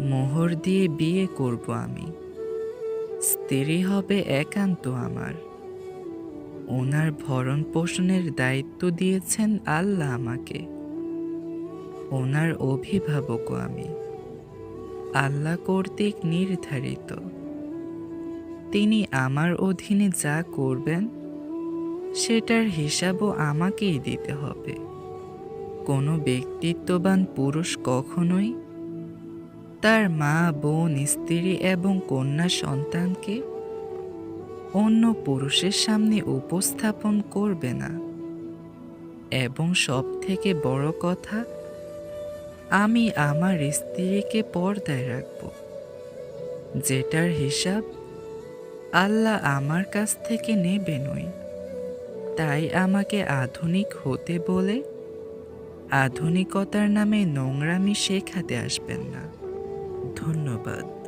মোহর দিয়ে বিয়ে করব আমি। স্ত্রী হবে একান্ত আমার। ওনার ভরণ পোষণের দায়িত্ব দিয়েছেন আল্লাহ আমাকে। ওনার অভিভাবকও আমি। আল্লাহ কর্তৃক নির্ধারিত। তিনি আমার অধীনে যা করবেন, সেটার হিসাবও আমাকেই দিতে হবে। কোনো ব্যক্তিত্ববান পুরুষ কখনোই তার মা, বোন, স্ত্রী এবং কন্যা সন্তানকে অন্য পুরুষের সামনে উপস্থাপন করবে না। এবং সব থেকে বড় কথা, আমি আমার স্ত্রীকে পর্দায় রাখব, যেটার হিসাব আল্লাহ আমার কাছ থেকে নেবেনই। তাই আমাকে আধুনিক হতে বলে আধুনিকতার নামে নোংরামি শেখাতে আসবেন না। ধন্যবাদ।